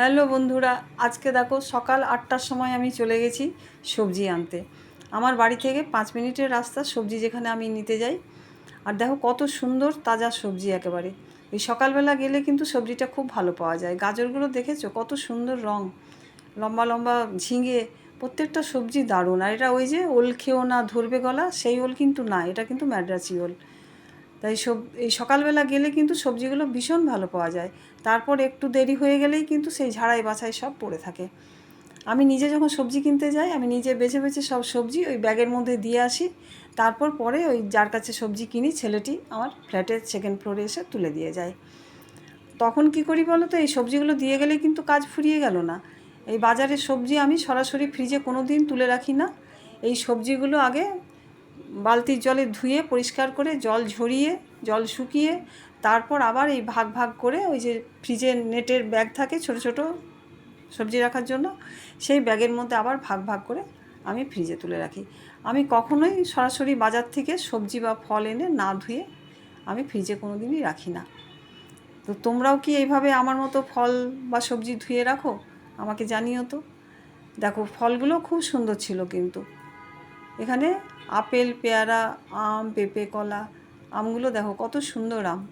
Hello বন্ধুরা, আজকে দেখো সকাল আটটার সময় আমি চলে গেছি সবজি আনতে। আমার বাড়ি থেকে পাঁচ মিনিটের রাস্তা সবজি যেখানে আমি নিতে যাই। আর দেখো কত সুন্দর তাজা সবজি একেবারে। এই সকালবেলা গেলে কিন্তু সবজিটা খুব ভালো পাওয়া যায়। গাজরগুলো দেখেছ কত সুন্দর রং। লম্বা লম্বা ঝিঙে, প্রত্যেকটা সবজি দারুণ। আর এটা ওই যে ওল খেয়েও না ধরবে গলা, সেই ওল কিন্তু না, এটা কিন্তু ম্যাড্রাসি ওল। তাই সব এই সকালবেলা গেলে কিন্তু সবজিগুলো ভীষণ ভালো পাওয়া যায়। তারপর একটু দেরি হয়ে গেলেই কিন্তু সেই ঝাড়াই বাছাই সব পড়ে থাকে। আমি নিজে যখন সবজি কিনতে যাই, আমি নিজে বেছে বেছে সব সবজি ওই ব্যাগের মধ্যে দিয়ে আসি। তারপর পরে ওই যার কাছে সবজি কিনি, ছেলেটি আমার ফ্ল্যাটের সেকেন্ড ফ্লোরে এসে তুলে দিয়ে যায়। তখন কি করি বলো তো এই সবজিগুলো দিয়ে গেলে কিন্তু কাজ ফুরিয়ে গেল না। এই বাজারের সবজি আমি সরাসরি ফ্রিজে কোনো দিন তুলে রাখি না। এই সবজিগুলো আগে বালতির জলে ধুয়ে পরিষ্কার করে জল ঝরিয়ে, জল শুকিয়ে, তারপর আবার এই ভাগ ভাগ করে ওই যে ফ্রিজের নেটের ব্যাগ থাকে ছোট ছোট সবজি রাখার জন্য, সেই ব্যাগের মধ্যে আবার ভাগ ভাগ করে আমি ফ্রিজে তুলে রাখি। আমি কখনোই সরাসরি বাজার থেকে সবজি বা ফল এনে না ধুয়ে আমি ফ্রিজে কোনো দিনই রাখি না। তো তোমরাও কি এইভাবে আমার মতো ফল বা সবজি ধুয়ে রাখো? আমাকে জানিও তো। দেখো, ফলগুলো খুব সুন্দর ছিল কিন্তু। এখানে আপেল, পেয়ারা, আম, পেঁপে, কলা, আমগুলো দেখো কত সুন্দর আম।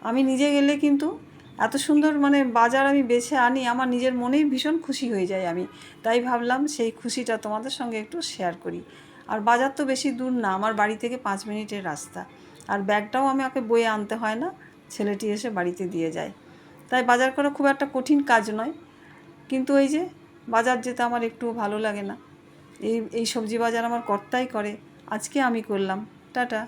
আমি নিজে গেলে কিন্তু এত সুন্দর মানে বাজার আমি বেছে আনি, আমার নিজের মনেই ভীষণ খুশি হয়ে যায় আমি। তাই ভাবলাম সেই খুশিটা তোমাদের সঙ্গে একটু শেয়ার করি। আর বাজার তো বেশি দূর না, আমার বাড়ি থেকে পাঁচ মিনিটের রাস্তা। আর ব্যাগটাও আমি আমাকে বয়ে আনতে হয় না, ছেলেটি এসে বাড়িতে দিয়ে যায়। তাই বাজার করা খুব একটা কঠিন কাজ নয়। কিন্তু ওই যে বাজার যেতে আমার একটুও ভালো লাগে না। এই এই সবজি বাজার আমার কর্তাই করে। আজকে আমি করলাম। টাটা।